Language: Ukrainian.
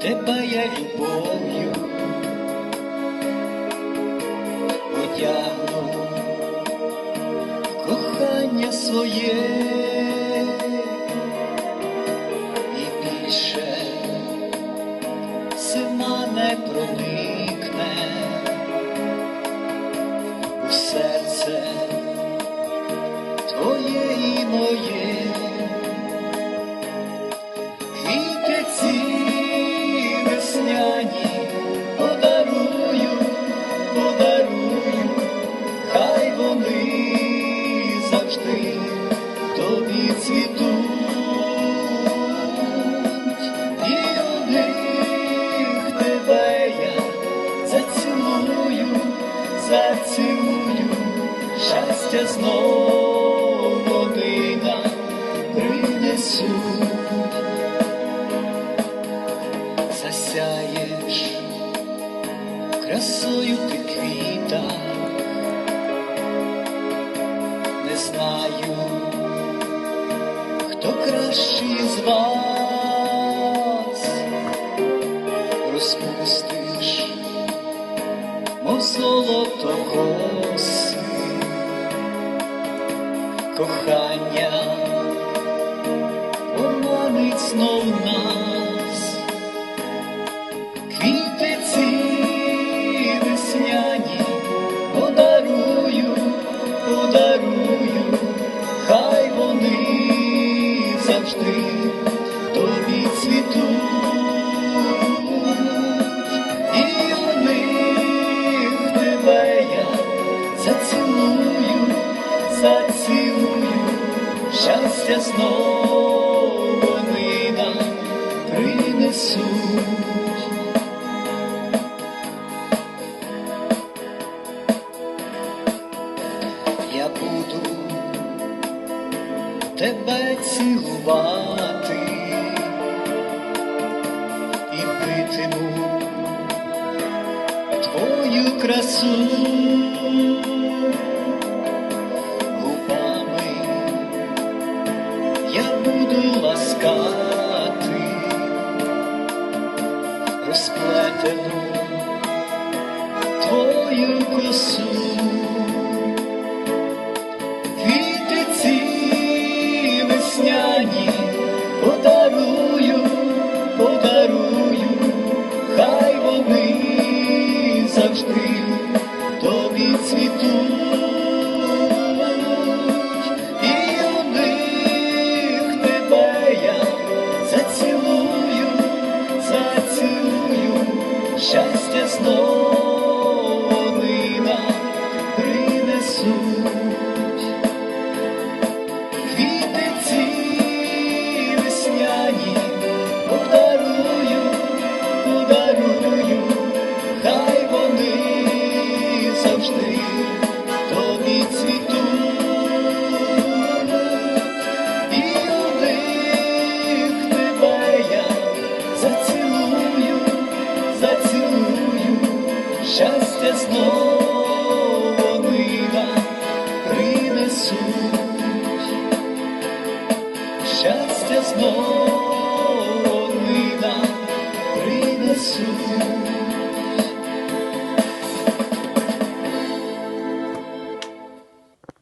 тебе я любов'ю. Одягну кохання своє красою ти квіта, не знаю, хто кращий з вас. Розпустиш, мов золото коси, кохання завжди тобі цвітуть, і у них тебе я зацілую, зацілую, щастя знов тебе цілувати і питиму твою красу губами я буду ласкати розплетену твою косу. Завжди тобі цвітуть, і у них тебе я зацілую, зацілую, щастя знов вони принесуть щастя знов вони принесуть.